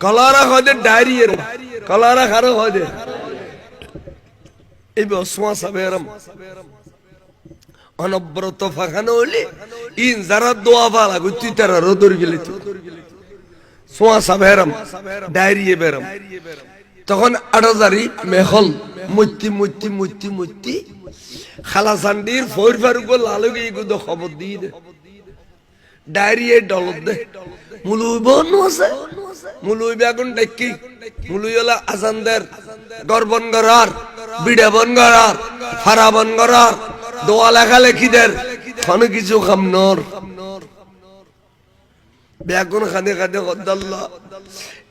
কলারা হদে ডায়রিয়ার, কলারা খারো হদে এই বসমা সাবেরম অনব্রত ফাখানো হলি ইন যারা দোয়া ফালা গুতি তারা রোদর গেলি সোয়া সাবেরম বেরম তখন আড়াজারি মেহল মূর্তি মূর্তি মূর্তি মূর্তি খালা সান্ডির ফোর ফারুক লালুকে ইগুদ খবর দিয়ে দে। ডায়রিয়া ডলত দে। মুলুই বন আছে। মুলুই বেগুন ডেকি মুলুই হলা আজানদের গর্বন গরার বিড়ে বন গরার ফারা বন গরার দোয়া লেখা লেখিদের কোনো কিছু খামনর বেগুন খানে খাদে কদ্দাল্লা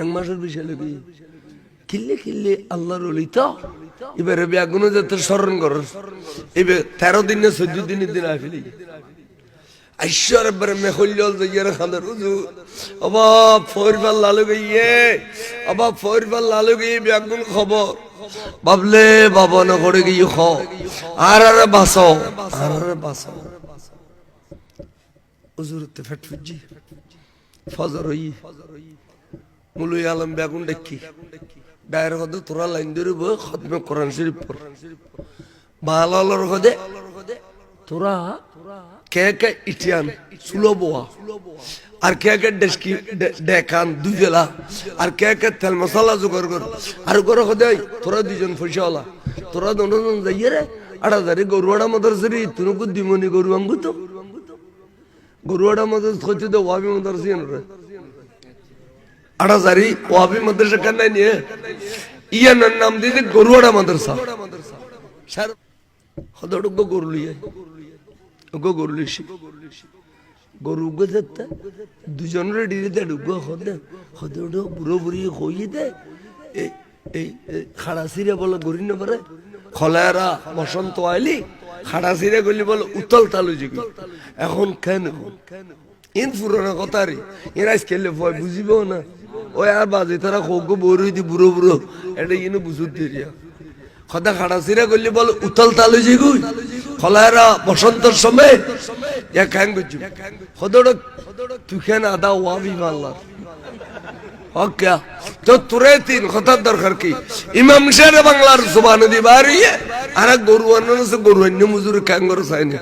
এক মাসের বিষয় লোক কিল্লে কিল্লে আল্লাহর অলি তো। এবারে বেগুনো যাতে স্মরণ কর। এবার তেরো দিন চোদ্দ দিনের দিন আফিলি অবা অবা গিয়ে খবর। বাবলে খ। ফেট ফুজি ফজর মুলুই আলম বেগুন দেখি। ডায়ের হদে তোরা লাইন ধরে বই, খতমে কোরআন শরীফ পড়। বালালর হদে তোরা কে কে ইটিয়ান সুলো বোয়া। আর কে কে ডেস্কি ডেকান দুই বেলা আর কে কে তেল মশলা জোগাড় কর। আর করে হদে তোরা দুজন পয়সাওয়ালা তোরা দোনো যাইয়ে রে, আড়া জারি গরুয়াড়া মদর সরি তুনুকু দিমনি গরু আঙ্গু তো গরুয়াড়া মদর হচ্ছে তো ওয়াবি মদর সিয়ান রে। আড়াজারি ওয়াবি মাদ্রাসা কেন নিয়ে? ইয়ানোর নাম দিতে গরুয়াড়া মাদ্রাসা। দে। এই এই বসন্ত আইলি, খাড়া সিরে গলি বলে উতল তালু জিগি। এখন কেন? ইন পুরনো কথা রে। এর আজ খেলে ভয় বুঝিব না। ওই আর বাজে, তারা খোক বড়ই দি বুড়ো বুড়ো। এটা ইনো বুঝুত দিয়া খদা খাড়া সিরা করলে বল, উতল তালু জিগুই খলায়রা বসন্তর সময় গুজু খদড় তুই কেন আদা ওয়াবি মাল্লার। তো তুরে তিন কথার দরকার কি? ইমাম শের বাংলার জবান দি বাড়িয়ে আর গরু আনন গরু অন্য মুজুর ক্যাঙ্গর সাইনে।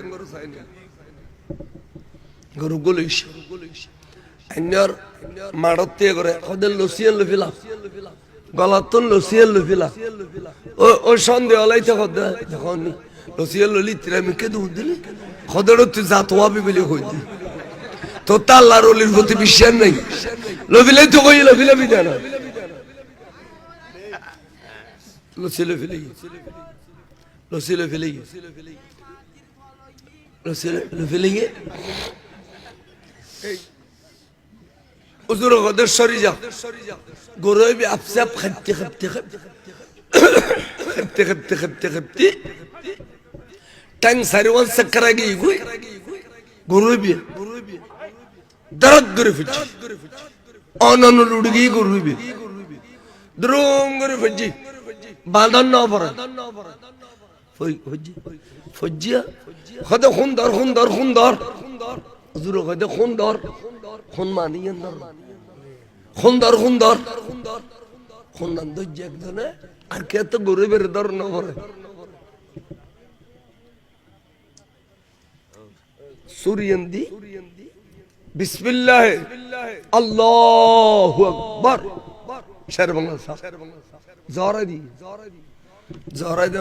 গরু গলিস অন্যর মাড়তে করে ওদের লসিয়ান লফিলা, গলাতন লসিয়ান লফিলা। ও ও সন্দেহ লাইতে খদে, দেখুন লসিয়ান ললি তিরামিকে দুধ দিলি খদের তুই জাত হবি বলে কই দি? তো তাল্লার অলির প্রতি বিশ্বাস নাই। লফিলে তো কই লফিলে বিদা না। লসি লফিলে লসি লফিলে লসি লফিলে উজুর গদের সরি যা গরুই আপসাপ খাইতে খাইতে খাইতে খাইতে খাইতে খাইতে টাং সারিওয়ান সাকরা গিয়ে গুই। গরুই বি দরদ করে ফিরছি। অনন লুড়গি গরুই বি দ্রুম করে ফিরছি। বাঁধন না ফজ্জি ফজ্জিয়া খদে খুন্দর খুন্দর খুন্দর হুজুর খদে খুন্দর, খুন মানিয়ে সুন্দর সুন্দর সুন্দর ধৈর্য একজনে, আর কে তো গরিবের দর নভরে সুরিয়ন্দি বিসমিল্লাহ আল্লাহু আকবার। শের বাংলা দি।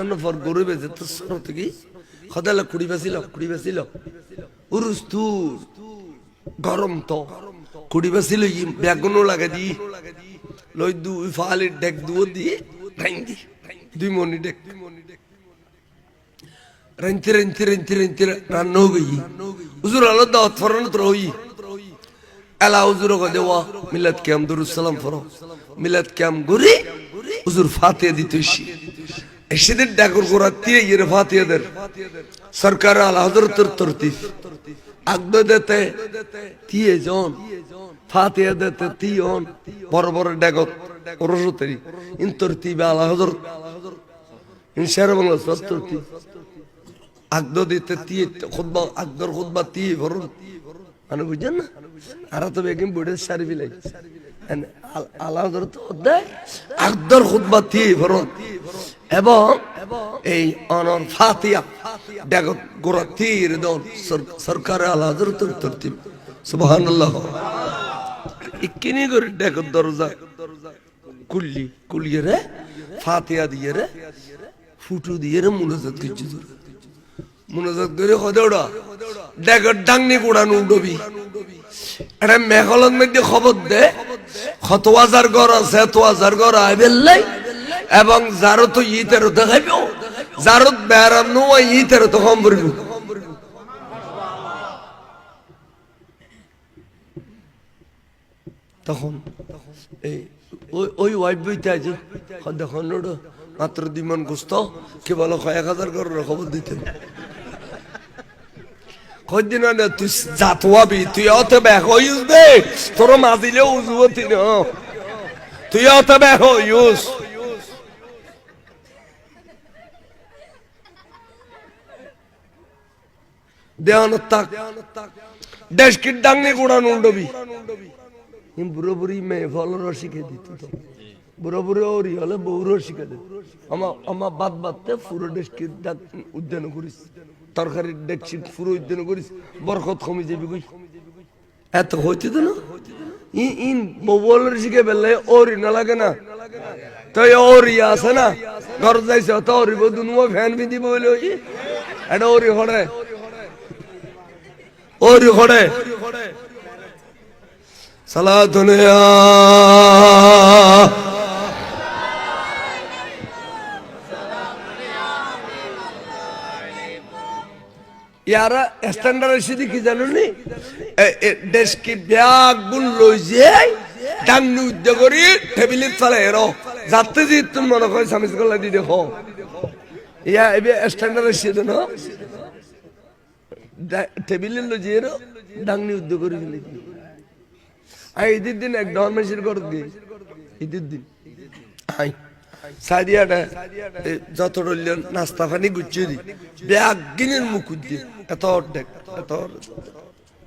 অন্য ফর গরিবে যে তো সরত কি? খদালা কুড়ি বেছিল কুড়ি বেছিল উরুস্তু গরম তো। কুড়ি বেছিল বেগুনও লাগে দি। লই দুই ফালি ডেক দুও দি দুই মনি ডেক। রাইনতে রাইনতে রাইনতে রাইনতে রান্না গই। হুজুর আলো দাওয়াত ফরানো তো হই এলা হুজুর কো দেওয়া মিলাদ কিয়াম দুরুস সালাম ফরো। মিলাদ কিয়াম গরি হুজুর ফাতিহা দিতেছি এসেদের ডাকর গোরাত্তি ইয়ের ফাতিহাদের সরকার আলা হযরতের তরতিব আগদ দেতে তিয়ে জন, ফাতিহা দেতে তিয়ন, বড় বড় ডাকত, রসুতরি। ইন তরতিব আলা হযরত, ইন শের বাংলা তরতিব। আগদ দিতে তিয়ে খুতবা আগদর খুতবা তিয়ে ভরুন। মানে বুঝছেন না? আর তো বেগিন বুড়ে সারি বিলাই। আল্লাহ হযরত দেয় আগদর খুতবা তিয়ে ভরুন। এবং এই অনর ফাতিয়া ডাকত গোরা তীর দন সরকার হযরত তরতিব। সুবহানাল্লাহ। ইকিনি করে ডাকত দরজা কুল্লি কুলিয়ে রে, ফাতিয়া দিয়ে রে, ফুটু দিয়ে রে মুনাজাত কিছু মুনাজাত করে হদৌড়া ডাকত ডাংনি কোড়ানো উডবি এটা মেঘলত মধ্যে খবর দে কত হাজার আছে এত হাজার ঘর আইবেলাই এবং যারও তো ইতেরও দেখাইব যারও বেড়াম নো ইতেরও তো কম পড়ব তখন এই ওই ওয়াইফ বইতে আছে দেখুন মাত্র দিমন গুস্ত, কে বলো কয়েক হাজার করে খবর দিতে। কদিন তুই জাতওয়াবি তুই অত ব্যাক হইস দে তোর মাজিলে উজুবতি তুই অত ব্যাক হইস দেওয়ান তাক কি ডাঙ্গে গুড়ান উন্ডবি বুড়ো বুড়ি মেয়ে ফল শিখে দিত বুড়ো বুড়ো ওরি হলে বউরও শিখে দিত আমার আমার বাদ বাদতে পুরো দেশ কি উদ্যান করিস তরকারির ডেকছি পুরো উদ্যান করিস বরকত কমে যাবি কই এত হইতে তো না ইন বউলের শিখে বেললে ওরি না লাগে না তো ওরি আছে না ঘর যাইছে তো ওরি বধু নুয়া ফ্যান বিধি বলে এটা ওরি হড়ে ওরি হড়ে সালা ইয়ারা স্ট্যান্ডার্ড এসে কি জানো নি দেশ কি ব্যাগ গুণ লই যে ডাংনি উদ্যোগ করি টেবিলিত ফালে এরো যাতে যে তুমি মনে করে সামিজ করলে দি দেখো ইয়া এবে স্ট্যান্ডার্ড এসে দেন যে এরো ডাংনি উদ্যোগ করে ফেলে দি আই ঈদের দিন এক ডর মেশির করে দিই ঈদের দিন নাস্তা পানি গুছিয়ে দিই। ব্যাগ মুখ দিয়ে, এত অর্ধেক, এত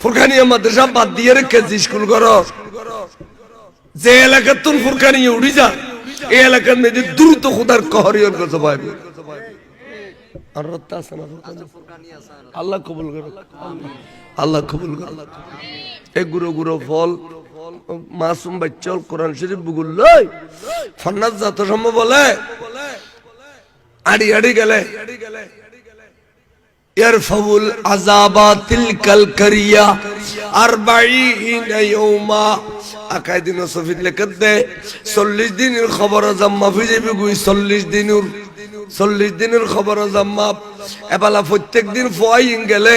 ফুরকানিয়া মাদ্রাসা বাদ দিয়ে রেখে স্কুল করো। যে এলাকার তুন ফুরকানিয়া উড়ি যা এই এলাকার মেয়েদের দ্রুত খুদার কহরিয়ন করতে পারবে আর রত্তা আছে না আল্লাহ ফল, মাসুম বাচ্চল কোরআন শরীফ বুগুল লই ফন্নাস যত সম্ভব বলে, আড়ি আড়ি গেলে। ইয়ারফাউল আযাবা তিলকাল কারিয়া 40 ইয়াউমা আকাইদিন সফিত সফিদ 40 দিনের খবর জম্মা ফিজে গুই 40 দিনের চল্লিশ দিনের খবর জাম্মাপ এবেলা প্রত্যেক দিন ফোয়াইন গেলে,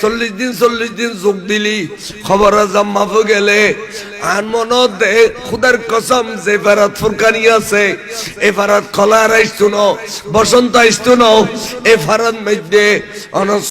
চল্লিশ দিন চল্লিশ দিন যোগ দিলি খবর জাম্মাপ গেলে। আন মনত দে, খুদার কসম, যে ফারাত ফুরকানি আছে এ ফারাত খলার আইস্তু বসন্ত আইস্তু ন এ ফারাত মধ্যে অনস